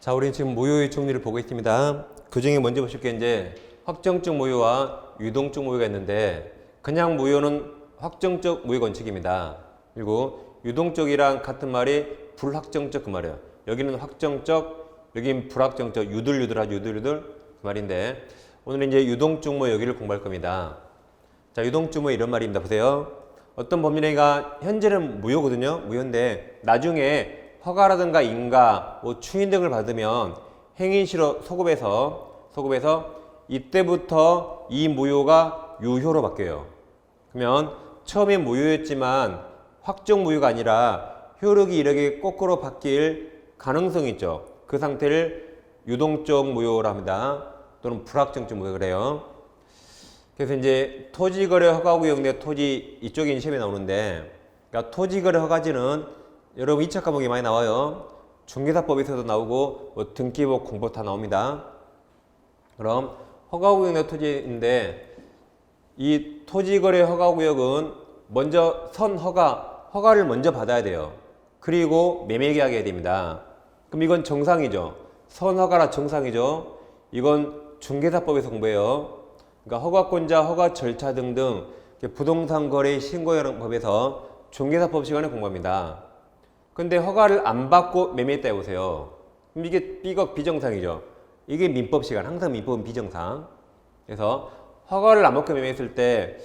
자, 우리는 지금 모요의 종류를 보고 있습니다. 그 중에 먼저 보실 게 이제 확정적 모요와 유동적 모요가 있는데 그냥 모요는 확정적 모요 원칙입니다. 그리고 유동적이랑 같은 말이 불확정적 그 말이에요. 여기는 확정적, 여기는 불확정적, 유들유들하죠, 유들유들 그 말인데 오늘은 이제 유동적 모요 여기를 공부할 겁니다. 자, 유동적 모요 이런 말입니다. 보세요. 어떤 법률행위가 현재는 무효거든요. 무효인데 나중에 허가라든가 인가, 뭐 추인 등을 받으면 행위시로 소급해서 소급해서 이때부터 이 무효가 유효로 바뀌어요. 그러면 처음에 무효였지만 확정 무효가 아니라 효력이 이렇게 거꾸로 바뀔 가능성이 있죠. 그 상태를 유동적 무효라 합니다. 또는 불확정적 무효 그래요. 그래서 이제 토지거래 허가구역 내 토지 이쪽에 시험에 나오는데 그러니까 토지거래 허가지는 여러분 2차 과목에 많이 나와요. 중개사법에서도 나오고 뭐 등기법 공법 다 나옵니다. 그럼 허가구역 내 토지인데 이 토지거래 허가구역은 먼저 선허가 허가를 먼저 받아야 돼요. 그리고 매매계약이 해야 됩니다. 그럼 이건 정상이죠. 선허가라 정상이죠. 이건 중개사법에서 공부해요. 그러니까 허가권자, 허가 절차 등등 부동산 거래 신고법에서 중개사법 시간에 공부합니다. 근데 허가를 안 받고 매매했다 해보세요. 이게 삐걱 비정상이죠. 이게 민법 시간. 항상 민법은 비정상. 그래서 허가를 안 받고 매매했을 때,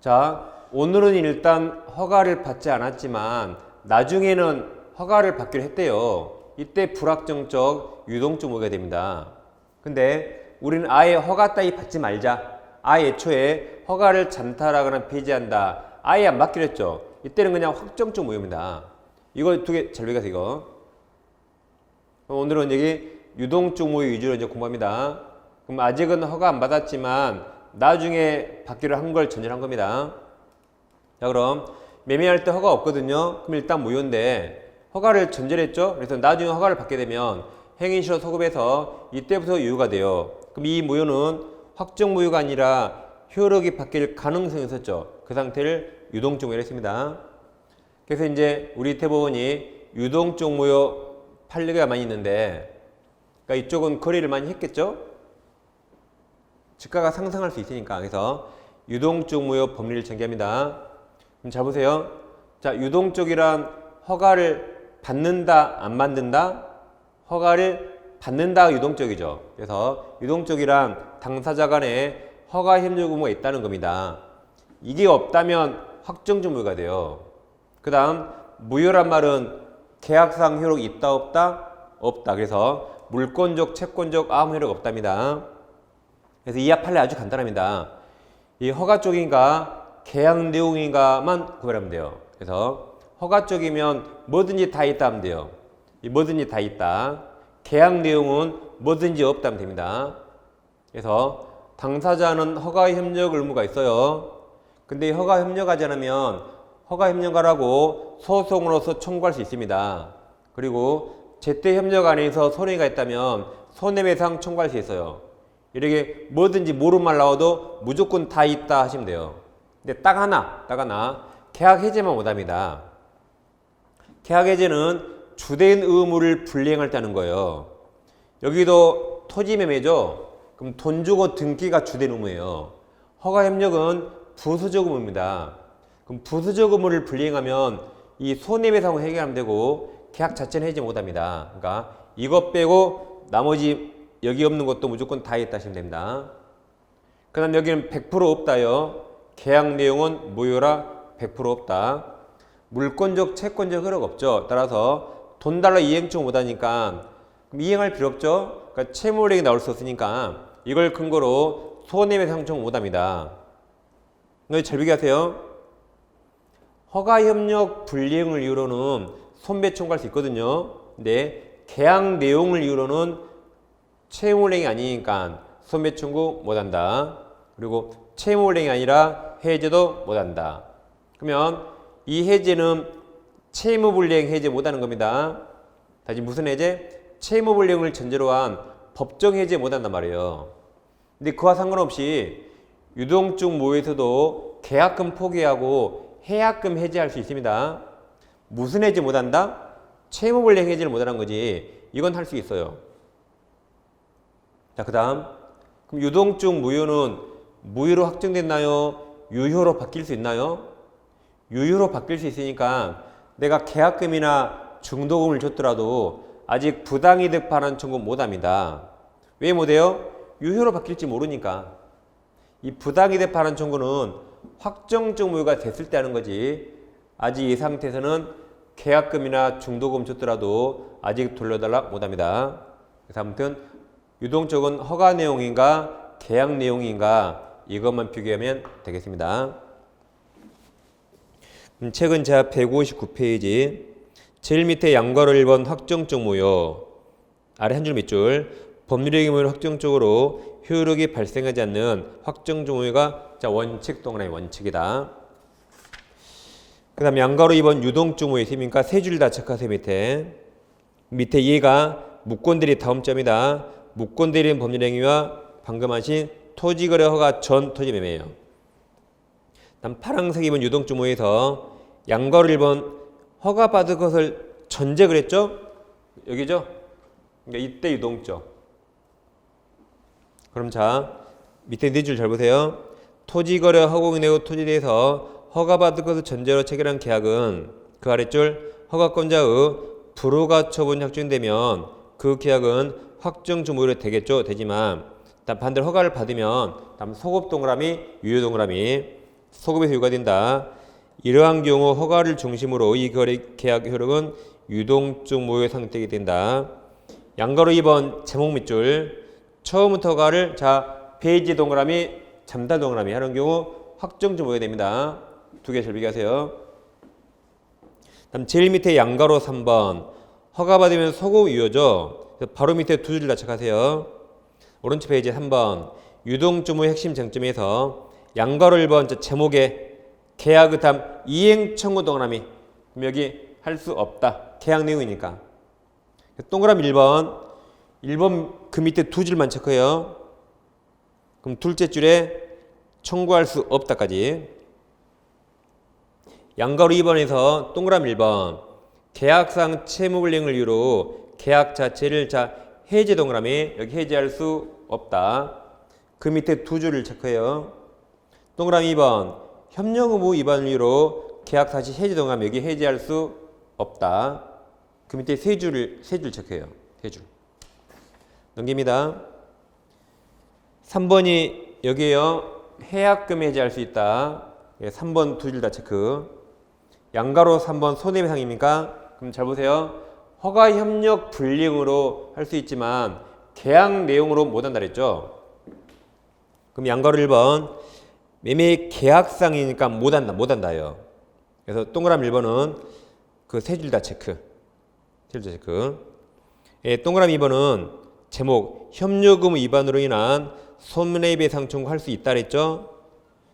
자, 오늘은 일단 허가를 받지 않았지만 나중에는 허가를 받기로 했대요. 이때 불확정적 유동적 모가 됩니다. 근데 우리는 아예 허가 따위 받지 말자. 아예 애초에 허가를 잔탈하거나 폐지한다. 아예 안 받기로 했죠. 이때는 그냥 확정적 모입니다. 이거 두 개 잘 배가세요 이거. 오늘은 여기 유동적 모의 위주로 이제 공부합니다. 그럼 아직은 허가 안 받았지만 나중에 받기로 한 걸 전제한 겁니다. 자 그럼 매매할 때 허가 없거든요. 그럼 일단 무효인데 허가를 전제를 했죠. 그래서 나중에 허가를 받게 되면 행위시로 소급해서 이때부터 유효가 돼요. 그럼 이 무효는 확정 무효가 아니라 효력이 바뀔 가능성이 있었죠. 그 상태를 유동적 무효로 했습니다. 그래서 이제 우리 대법원이 유동적 무효 판례가 많이 있는데 그러니까 이쪽은 거래를 많이 했겠죠? 주가가 상승할 수 있으니까 그래서 유동적 무효 법리를 전개합니다. 그럼 잘 보세요. 자, 유동적이란 허가를 받는다, 안 받는다? 허가를 받는다 유동적이죠. 그래서 유동적이란 당사자 간에 허가 협력 의무가 있다는 겁니다. 이게 없다면 확정적 무효가 돼요. 그 다음 무효란 말은 계약상 효력이 있다 없다? 없다. 그래서 물권적 채권적 아무 효력 없답니다. 그래서 이하 판례 아주 간단합니다. 이 허가 쪽인가 계약 내용인가만 구별하면 돼요. 그래서 허가 쪽이면 뭐든지 다 있다 하면 돼요. 이 뭐든지 다 있다. 계약 내용은 뭐든지 없다 하면 됩니다. 그래서 당사자는 허가 협력 의무가 있어요. 근데 이 허가 협력하지 않으면 허가 협력하라고 소송으로서 청구할 수 있습니다. 그리고 제때 협력 안에서 손해가 있다면 손해배상 청구할 수 있어요. 이렇게 뭐든지 모르는 말 나와도 무조건 다 있다 하시면 돼요. 근데 딱 하나, 딱 하나 계약 해제만 못합니다. 계약 해제는 주된 의무를 불이행할 때 하는 거예요. 여기도 토지 매매죠. 그럼 돈 주고 등기가 주된 의무예요. 허가 협력은 부수적 의무입니다. 그럼 부수적 의무를 불이행하면 이 손해배상을 해결하면 되고 계약 자체는 해지 못합니다. 그러니까 이것 빼고 나머지 여기 없는 것도 무조건 다 있다 하시면 됩니다. 그 다음 여기는 100% 없다요. 계약 내용은 무효라 100% 없다. 물권적, 채권적 효력 없죠. 따라서 돈 달러 이행청 못하니까 이행할 필요 없죠. 그러니까 채무력이 나올 수 없으니까 이걸 근거로 손해배상 청구 못합니다. 이거 잘 비교하세요. 허가협력 불이행을 이유로는 손배 청구할 수 있거든요. 근데 계약 내용을 이유로는 채무불이행이 아니니까 손배 청구 못한다. 그리고 채무불이행이 아니라 해제도 못한다. 그러면 이 해제는 채무불이행 해제 못하는 겁니다. 다시 무슨 해제? 채무불이행을 전제로 한 법정 해제 못한단 말이에요. 근데 그와 상관없이 유동적 모에서도 계약금 포기하고 해약금 해제할 수 있습니다. 무슨 해제 못한다? 채무불이행 해제를 못하는 거지. 이건 할 수 있어요. 자, 그 다음. 그럼 유동증 무효는 무효로 확정됐나요? 유효로 바뀔 수 있나요? 유효로 바뀔 수 있으니까 내가 계약금이나 중도금을 줬더라도 아직 부당이득 반환 청구 못합니다. 왜 못해요? 유효로 바뀔지 모르니까. 이 부당이득 반환 청구는 확정적 무효가 됐을 때 하는 거지. 아직 이 상태에서는 계약금이나 중도금 줬더라도 아직 돌려달라 못합니다. 그래서 아무튼 유동적은 허가 내용인가 계약 내용인가 이것만 비교하면 되겠습니다. 음, 책은 자 159페이지 제일 밑에 양괄호 1번 확정적 무효 아래 한 줄 밑줄 법률의 경우는 확정적으로 효력이 발생하지 않는 확정적 무효가 자 원칙 동그라미 원칙이다. 그 다음에 양괄호 2번 유동적 무효 있습니까? 세 줄 다 체크하세요 밑에 밑에 얘가 무권대리 다음 점이다. 무권대리는 법률행위와 방금 하신 토지거래 허가 전 토지 매매예요. 다음 파란색 2번 유동주모에서 양괄호 1번 허가 받은 것을 전제 그랬죠? 여기죠? 그러니까 이때 유동적. 그럼 자 밑에 네 줄 잘 보세요. 토지거래 허공이 내고 토지에 대해서 허가받은 것을 전제로 체결한 계약은 그 아래줄 허가권자의 불허가 처분 확정되면 그 계약은 확정 주무로 되겠죠? 되지만 반대로 허가를 받으면 다음 소급 동그라미 유효 동그라미 소급에서 유가된다. 이러한 경우 허가를 중심으로 이 거래 계약 효력은 유동적 무효 상태가 된다. 양가로 2번 제목 밑줄 처음부터 허가를 자 페이지 동그라미 잠달 동그라미 하는 경우 확정적 무효 됩니다 두 개 잘 비교하세요 다음 제일 밑에 양가로 3번 허가받으면 소급 유효죠. 바로 밑에 두줄다 체크하세요. 오른쪽 페이지 3번 유동주무 핵심 쟁점에서 양가로 1번 제목에 계약 그 다음 이행 청구 동그라미 그럼 여기 할 수 없다. 계약 내용이니까. 동그라미 1번 1번 그 밑에 두 줄만 체크해요. 그럼 둘째 줄에 청구할 수 없다까지 양가로 2번에서 동그라미 1번 계약상 채무 불이행을 이유로 계약 자체를 자 해제 동그라미 여기 해제할 수 없다. 그 밑에 두 줄을 체크해요. 동그라미 2번 협력 의무 위반을 이유로 계약 사실 해제 동그라미 여기 해제할 수 없다. 그 밑에 세 줄을 세 줄 체크해요. 세 줄. 넘깁니다. 3번이 여기에요. 해약금 해제할 수 있다. 3번 두 줄 다 체크. 양가로 3번 손해배상입니까? 그럼 잘 보세요. 허가 협력 불이행으로 할 수 있지만 계약 내용으로 못 한다 그랬죠? 그럼 양가로 1번 매매 계약상이니까 못 한다. 못 한다요. 그래서 동그라미 1번은 그 세 줄 다 체크. 세 줄 다 체크. 예, 동그라미 2번은 제목 협력금 위반으로 인한 손해배상 청구할 수 있다 그랬죠?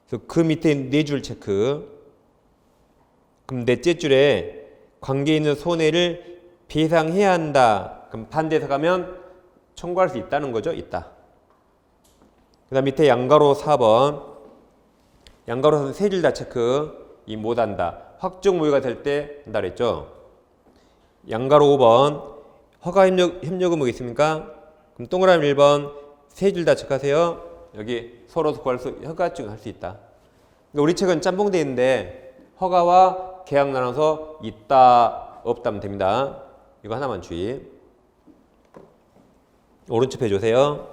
그래서 그 밑에 네 줄 체크. 그럼 넷째 줄에 관계 있는 손해를 배상해야 한다. 그럼 반대에서 가면 청구할 수 있다는 거죠. 있다. 그 다음 밑에 양가로 4번. 양가로 세줄 다 체크. 이 못한다. 확정 무효가 될 때 한다 그랬죠. 양가로 5번. 허가 협력, 협력은 뭐겠습니까? 그럼 동그라미 1번. 세 줄다 체크하세요. 여기 서로 구할 수, 허가증 할 수 있다. 그러니까 우리 책은 짬뽕돼 있는데 허가와 계약 나눠서 있다 없다면 됩니다. 이거 하나만 주의. 오른쪽 페이지 오세요.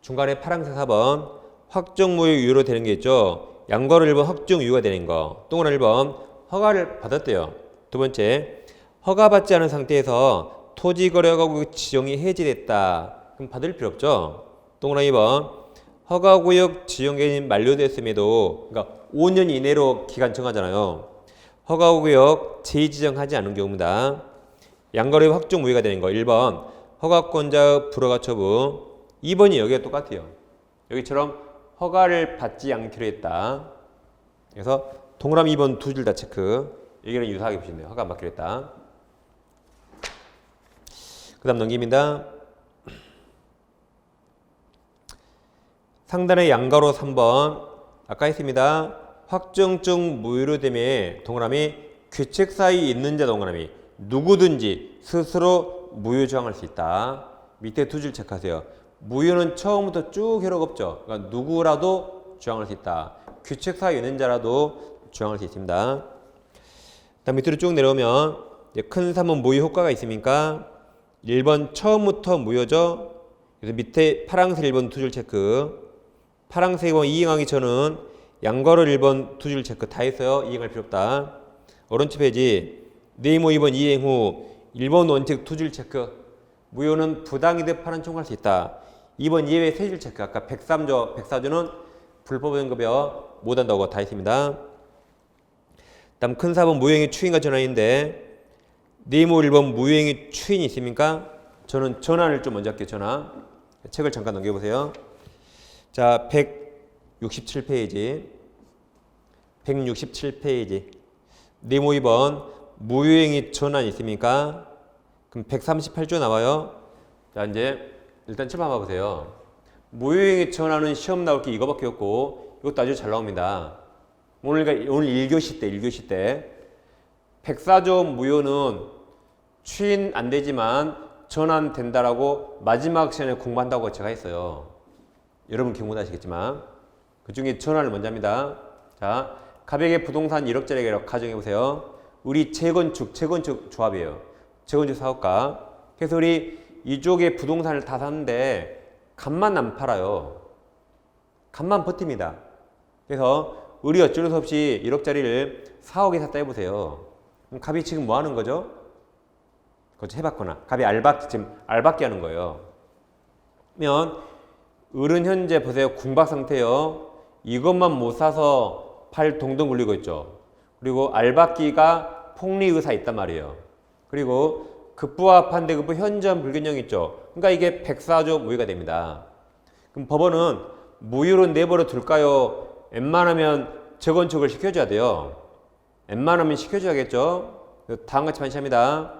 중간에 파란색 4번 확정 무효 유효로 되는 게 있죠. 양거를 1번 확정 유효가 되는 거. 동그라미 1번 허가를 받았대요. 두 번째 허가받지 않은 상태에서 토지거래가구 지정이 해지됐다. 그럼 받을 필요 없죠. 동그라미 2번 허가구역 지정기간이 만료됐음에도 그러니까 5년 이내로 기간 정하잖아요. 허가구역 재지정하지 않은 경우입니다. 양거래 확정 무효가 되는 거 1번 허가권자 불허가 처분 2번이 여기가 똑같아요. 여기처럼 허가를 받지 않기로 했다. 그래서 동그라미 2번 두 줄 다 체크. 여기는 유사하게 보시면 돼요. 허가 안 받기로 했다. 그 다음 넘깁니다. 상단의 양가로 3번 아까 했습니다. 확정증 무효로 됨에 동그라미 규칙 사이 있는 자 동그라미 누구든지 스스로 무효 조항할 수 있다. 밑에 두 줄 체크하세요. 무효는 처음부터 쭉 효력 없죠. 그러니까 누구라도 주장할 수 있다. 규칙사 있는 자라도 주장할 수 있습니다. 다음 밑으로 쭉 내려오면 큰 삼은 무효 효과가 있습니까? 1번 처음부터 무효죠. 그래서 밑에 파랑색 1번 두 줄 체크. 파랑색 1번 이행하기 전은 양괄호 1번 두 줄 체크 다 했어요. 이행할 필요 없다. 오른쪽 페이지 네이모 2번 이행 후 1번 원칙 두 줄 체크. 무효는 부당이득 파란 총괄할 수 있다. 2번 예외 세 줄 체크. 아까 103조, 104조는 불법 연급여 못한다고 다 했습니다. 다음 큰 4번 무효행위 추인과 전환인데 네이모 1번 무효행위 추인이 있습니까? 저는 전환을 좀 먼저 할게요. 전환. 책을 잠깐 넘겨보세요. 자, 167페이지. 167페이지. 네모 2번 무효행위 전환 있습니까? 그럼 138조 나와요. 자, 이제 일단 칠판 봐보세요. 무효행위 전환은 시험 나올 게 이거밖에 없고 이것도 아주 잘 나옵니다. 오늘 오늘 1교시 때 1교시 때 104조 무효는 추인 안 되지만 전환 된다라고 마지막 시간에 공부한다고 제가 했어요. 여러분 기억못하시겠지만 그 중에 전환을 먼저 합니다. 자, 가백의 부동산 1억짜리라고 가정해 보세요. 우리 재건축 재건축 조합이에요. 재건축 사업가. 그래서 우리 이쪽에 부동산을 다 샀는데 값만 안 팔아요. 값만 버팁니다. 그래서 우리 어쩔 수 없이 1억짜리를 4억에 샀다 해보세요. 값이 지금 뭐 하는 거죠? 그거 해봤거나 값이 알바 지금 알바끼 하는 거예요. 그러면 을은 현재 보세요 궁박 상태요. 이것만 못 사서 팔 동동 굴리고 있죠. 그리고 알바끼가 폭리 의사 있단 말이에요. 그리고 급부와 반대급부 현저한 불균형 있죠. 그러니까 이게 104조 무효가 됩니다. 그럼 법원은 무효로 내버려 둘까요? 웬만하면 재건축을 시켜줘야 돼요. 웬만하면 시켜줘야겠죠. 다음 같이 반시합니다.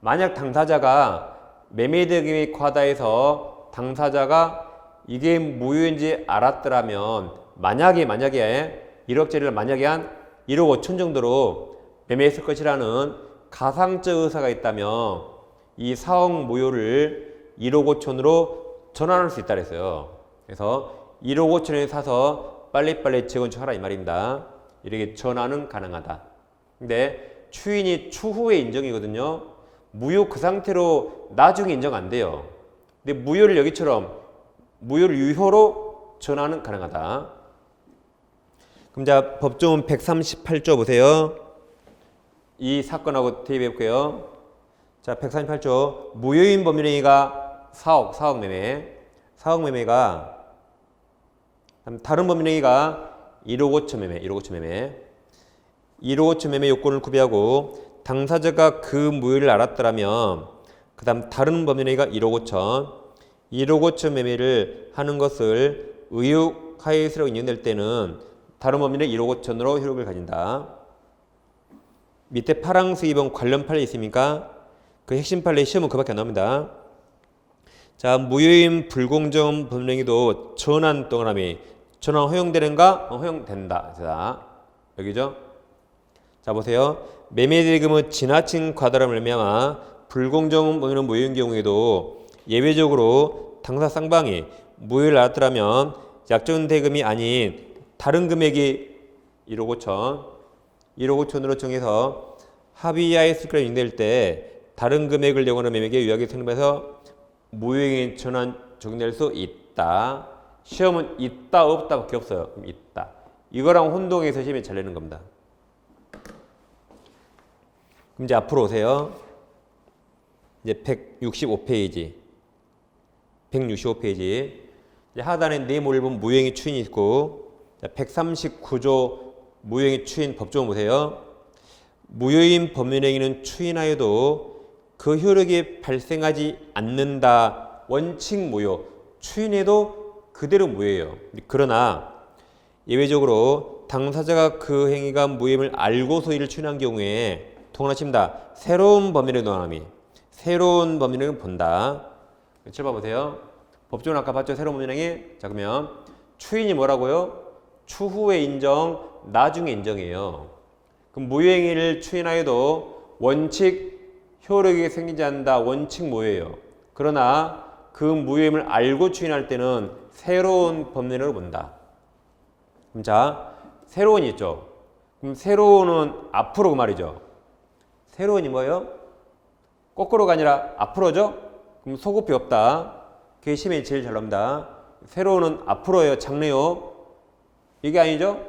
만약 당사자가 매매대금이 과다해서 당사자가 이게 무효인지 알았더라면 만약에 만약에 1억짜리를 만약에 한 1억 5천 정도로 매매했을 것이라는 가상적 의사가 있다면 이 4억 무효를 1억 5천으로 전환할 수 있다 그랬어요. 그래서 1억 5천에 사서 빨리빨리 재건축하라 이 말입니다. 이렇게 전환은 가능하다. 근데 추인이 추후에 인정이거든요. 무효 그 상태로 나중에 인정 안 돼요. 근데 무효를 여기처럼 무효를 유효로 전환은 가능하다. 그럼 자 법조문 138조 보세요. 이 사건하고 대입해 볼게요. 자 138조 무효인 법률행위가 4억 4억 매매 4억 매매가 다른 법률행위가 1억 5천 매매 1억 5천 매매 1억 5천 매매 요건을 구비하고 당사자가 그 무효를 알았더라면 그 다음 다른 법률행위가 1억 5천 1억 5천 매매를 하는 것을 의혹하에스라고 인정될 때는 다른 법률의 1억 5천으로 효력을 가진다. 밑에 파랑스 2번 관련 판례 있습니까? 그 핵심 판례 시험은 그밖에 안 나옵니다. 자, 무효인 불공정 법령에도 전환 동그라미 전환 허용되는가? 어, 허용된다. 자, 여기죠? 자, 보세요. 매매대금은 지나친 과다함을 의미하마 불공정 법령은 무효인 경우에도 예외적으로 당사 쌍방이 무효를 나왔더라면 약정 대금이 아닌 다른 금액이 1억 5천, 1억 5천으로 정해서 합의하였을 거라 인될 때 다른 금액을 영원한 매매에 유하게 성립해서 무효행위 전환 적용될 수 있다. 시험은 있다 없다밖에 없어요. 그럼 있다. 이거랑 혼동해서 시험에 잘 내는 겁니다. 그럼 이제 앞으로 오세요. 이제 165페이지. 165페이지. 이제 하단에 네모 1번 무효행위 추인이 있고 139조 무효행위 추인 법조문 보세요. 무효인 법률행위는 추인하여도 그 효력이 발생하지 않는다. 원칙 무효. 추인해도 그대로 무효예요. 그러나 예외적으로 당사자가 그 행위가 무효임을 알고서 이를 추인한 경우에 통하십니다. 새로운 법률의 논함이 새로운 법률을 본다. 7번 보세요. 법조는 아까 봤죠? 새로운 법률행위. 자 그러면 추인이 뭐라고요? 추후에 인정, 나중에 인정이에요. 그럼 무효행위를 추인하여도 원칙 효력이 생기지 않는다. 원칙 무효예요. 그러나 그 무효임을 알고 추인할 때는 새로운 법률을 본다. 그럼 자, 새로운이 있죠. 그럼 새로운은 앞으로 그 말이죠. 새로운이 뭐예요? 거꾸로가 아니라 앞으로죠? 그럼 소급이 없다. 그게 시험에 제일 잘 나옵니다. 새로운은 앞으로예요. 장래요. 이게 아니죠?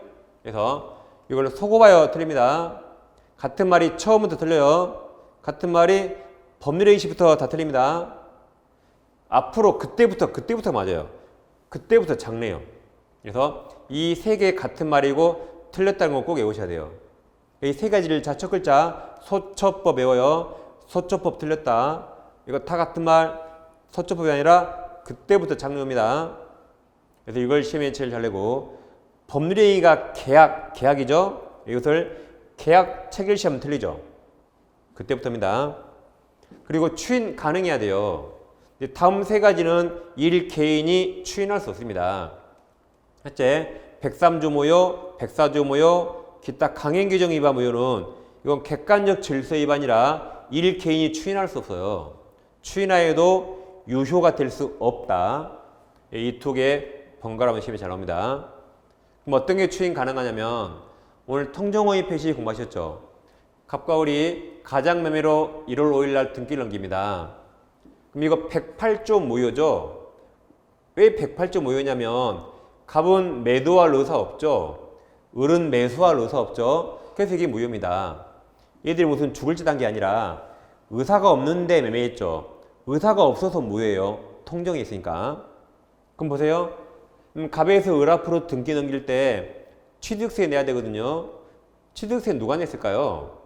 그래서 이걸 속어봐요. 틀립니다. 같은 말이 처음부터 틀려요. 같은 말이 법률의 시부터 다 틀립니다. 앞으로 그때부터 그때부터 맞아요. 그때부터 장래요. 그래서 이 세 개 같은 말이고 틀렸다는 거꼭 외우셔야 돼요. 이 세 가지를 자첫 글자 소처법 외워요. 소처법 틀렸다. 이거 다 같은 말 소처법이 아니라 그때부터 장래입니다. 그래서 이걸 시험에 제일 잘 내고 법률행위가 계약 계약이죠. 이것을 계약 체결 시험 틀리죠. 그때부터입니다. 그리고 추인 가능해야 돼요. 다음 세 가지는 일 개인이 추인할 수 없습니다. 첫째, 103조 모여, 104조 모여, 기타 강행 규정 위반 모여는 이건 객관적 질서 위반이라 일 개인이 추인할 수 없어요. 추인하여도 유효가 될 수 없다. 이 두 개 번갈아가면 시험에 잘 나옵니다. 그럼 어떤 게 추인 가능하냐면 오늘 통정호의 표시 공부하셨죠? 갑과 을이 가장 매매로 1월 5일 날 등기를 넘깁니다. 그럼 이거 108조 무효죠? 왜 108조 무효냐면 갑은 매도할 의사 없죠? 을은 매수할 의사 없죠? 그래서 이게 무효입니다. 얘들이 무슨 죽을 짓한 게 아니라 의사가 없는데 매매했죠? 의사가 없어서 무효예요. 통정이 있으니까. 그럼 보세요. 음, 갑에서 을 앞으로 등기 넘길 때 취득세 내야 되거든요. 취득세 누가 냈을까요?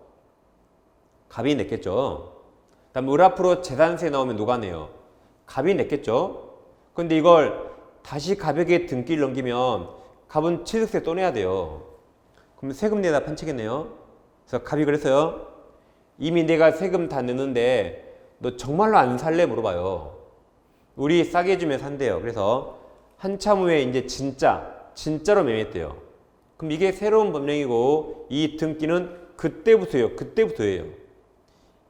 갑이 냈겠죠. 그다음 을 앞으로 재산세 나오면 누가 내요? 갑이 냈겠죠. 근데 이걸 다시 갑에게 등기를 넘기면 갑은 취득세 또 내야 돼요. 그럼 세금 내다 판치겠네요. 그래서 갑이 그랬어요. 이미 내가 세금 다 내는데 너 정말로 안 살래 물어봐요. 우리 싸게 해주면 산대요. 그래서 한참 후에 이제 진짜 진짜로 매매했대요. 그럼 이게 새로운 법령이고 이 등기는 그때부터예요. 그때부터예요.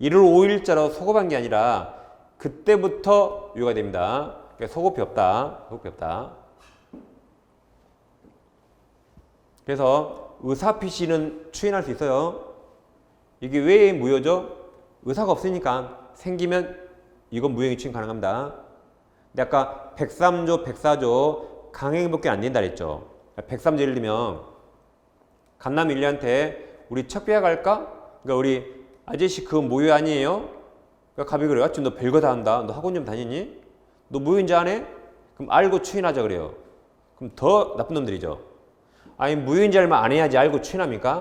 1월 5일자로 소급한 게 아니라 그때부터 유효가 됩니다. 그러니까 소급이 없다. 소급이 없다. 그래서 의사 PC는 추인할 수 있어요. 이게 왜 무효죠? 의사가 없으니까 생기면 이건 무효행위 추인 가능합니다. 근데 아까 103조, 104조 강행복귀 안 된다 그랬죠. 103조 예를 들면 강남 일리한테 우리 척비야 갈까? 그러니까 우리 아저씨 그거 무효 아니에요? 그러니까 갑이 그래요. 지금 너 별거 다 한다. 너 학원 좀 다니니? 너안 해? 그럼 알고 추인하자 그래요. 그럼 더 나쁜 놈들이죠. 아니 무효인지 알면 안 해야지 알고 추인합니까?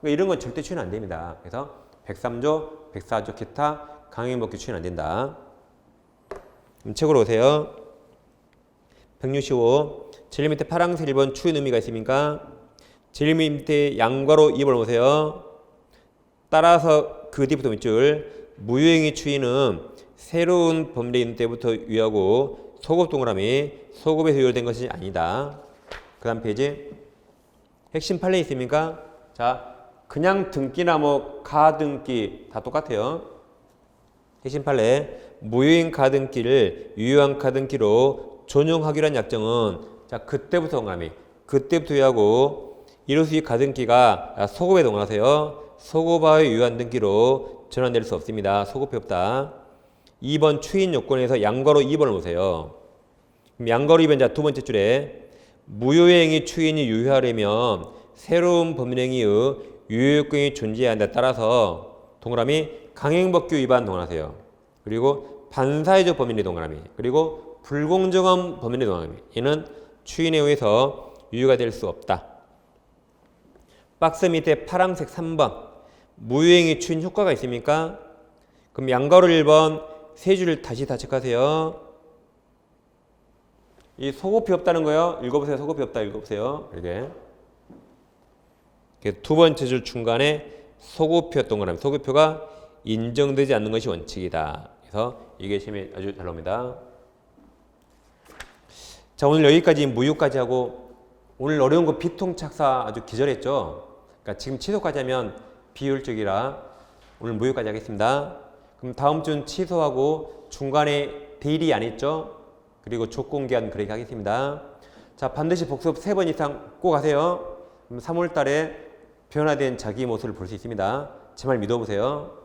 그러니까 이런 건 절대 추인 안 됩니다. 그래서 103조, 104조 기타 강행복귀 추인 안 된다. 책으로 오세요. 165. 제일 밑에 파란색 1번 추인 의미가 있습니까? 제일 밑에 양괄호 2번 오세요. 따라서 그 뒤부터 밑줄 무효행위 추인은 새로운 법례인 때부터 유효하고 소급 동그라미 소급에서 유효된 것이 아니다. 그 다음 페이지 핵심 판례 있습니까? 자 그냥 등기나 뭐 가등기 다 똑같아요. 핵심 판례 무효인 가등기를 유효한 가등기로 전용하기로 한 약정은 자 그때부터 동그라미 그때부터 유효하고 이로써 이 가등기가 소급에 동원하세요. 소급하여 유효한 등기로 전환될 수 없습니다. 소급이 없다. 2번 추인 요건에서 양괄호 2번을 보세요. 양괄호 2번 자두 번째 줄에 무효행위 추인이 유효하려면 새로운 법령의 유효요건이 존재해야 한다. 따라서 동그라미 강행법규 위반 동원하세요. 그리고 반사회적 법률의 동그라미 그리고 불공정한 법률의 동그라미 이는 추인에 의해서 유효가 될 수 없다. 박스 밑에 파란색 3번 무효행위 추인 효과가 있습니까? 그럼 양가로 1번 세 줄을 다시 다 체크하세요. 이 소급이 없다는 거요. 읽어보세요. 소급이 없다. 읽어보세요. 이렇게 두 번째 줄 중간에 소급표였던 거라면 소급표가 인정되지 않는 것이 원칙이다. 그래서 이게 시험에 아주 잘 나옵니다. 자 오늘 여기까지 무효까지 하고 오늘 어려운 거 비통착사 아주 기절했죠. 그러니까 지금 취소까지 하면 비율적이라 오늘 무효까지 하겠습니다. 그럼 다음 주는 취소하고 중간에 대일이 안 했죠. 그리고 조건 기한 그렇게 하겠습니다. 자 반드시 복습 세 번 이상 꼭 하세요. 그럼 3월 달에 변화된 자기 모습을 볼 수 있습니다. 제 말 믿어보세요.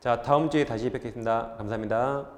자, 다음 주에 다시 뵙겠습니다. 감사합니다.